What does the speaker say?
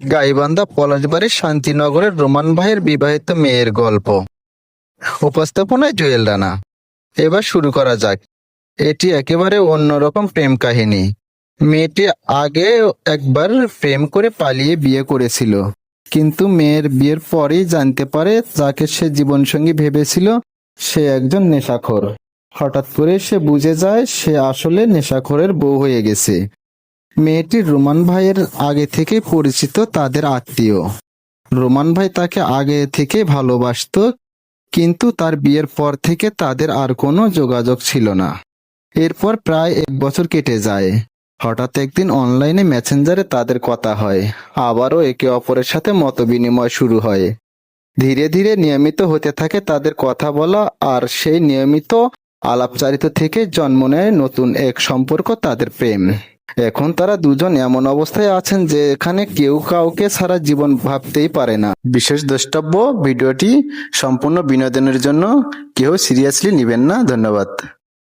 Gaibandha পলাশবাড়ির শান্তিনগরের Roman ভাইয়ের বিবাহিত মেয়ের গল্প। উপস্থাপনায় জুয়েল রানা। এবার শুরু করা যাক। এটি একেবারে অন্যরকম প্রেম কাহিনী। মেয়েটি আগে একবার প্রেম করে পালিয়ে বিয়ে করেছিল। কিন্তু মেয়ের বিয়ের পরেই জানতে পারে যাকে সে জীবনসঙ্গী ভেবেছিল, সে একজন নেশাখোর। হঠাৎ করে সে বুঝে যায়, সে আসলে নেশাখোরের বউ হয়ে গেছে। মেয়েটি রোমান ভাইয়ের আগে থেকে পরিচিত তাদের আত্মীয়। রোমান ভাই তাকে আগে থেকে ভালোবাসতো, কিন্তু তার বিয়ের পর থেকে তাদের আর কোনো যোগাযোগ ছিল না। এরপর প্রায় এক বছর কেটে যায়। হঠাৎ একদিন অনলাইনে মেসেঞ্জারে তাদের কথা হয়, আবারও একে অপরের সাথে মতবিনিময় শুরু হয়। ধীরে ধীরে নিয়মিত হতে থাকে তাদের কথা বলা, আর সেই নিয়মিত আলাপচারিত থেকে জন্ম নেয় নতুন এক সম্পর্ক তাদের প্রেম। এখন তারা দুজন এমন অবস্থায় আছেন যে এখানে কেউ কাউকে সারা জীবন ভাবতেই পারে না। বিশেষ দ্রষ্টব্য, ভিডিওটি সম্পূর্ণ বিনোদনের জন্য কেউ সিরিয়াসলি নেবেন না। ধন্যবাদ।